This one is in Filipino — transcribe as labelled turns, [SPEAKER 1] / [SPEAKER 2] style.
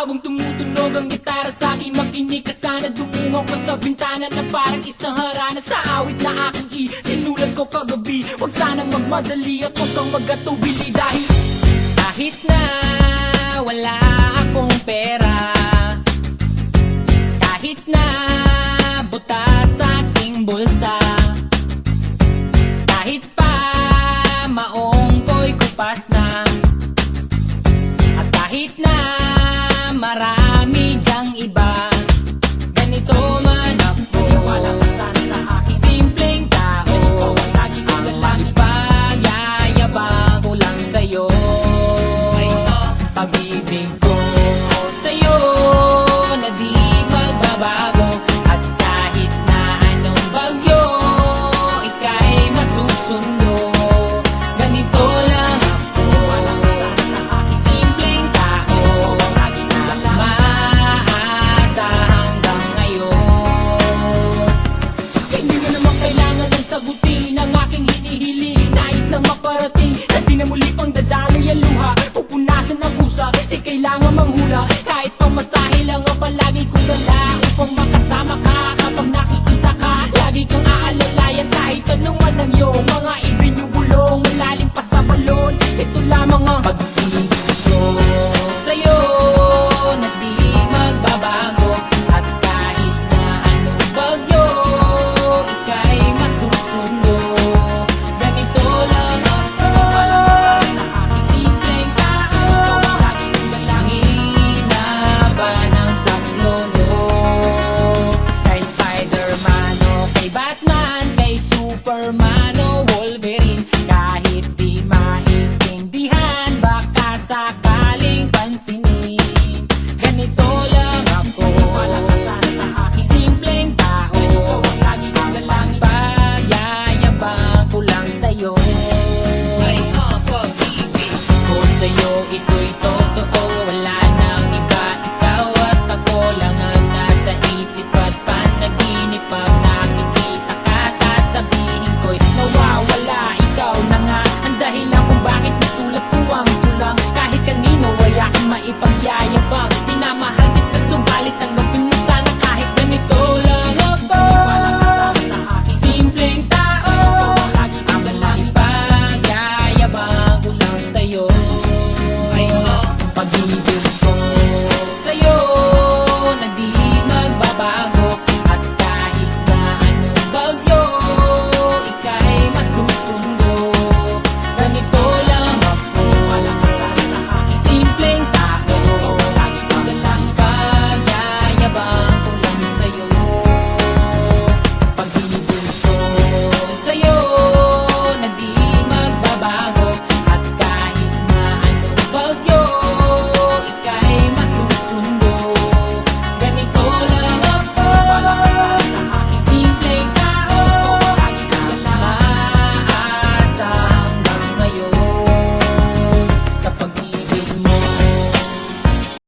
[SPEAKER 1] Habang tumutunog ang gitara sa akin Makinig ka sana. Dumungaw ko sa bintana Na parang isang harana. Sa awit na aking i Sinulat ko kagabi Huwag sana magmadali At huwag kang magatubili Dahil kahit na wala akong pera Kahit na buta sa aking bulsa Kahit pa maong ko'y kupas na At kahit na kailangan manghula Kahit Superman o Wolverine Kahit di maintindihan Baka sakaling pansinin. Ganito lang ako simpleng tao lang pagyayabang ko lang sa'yo. Ko sa'yo Ito'y totoo magulang Kahit kanino ay aking maipagyayabang. Pinamahal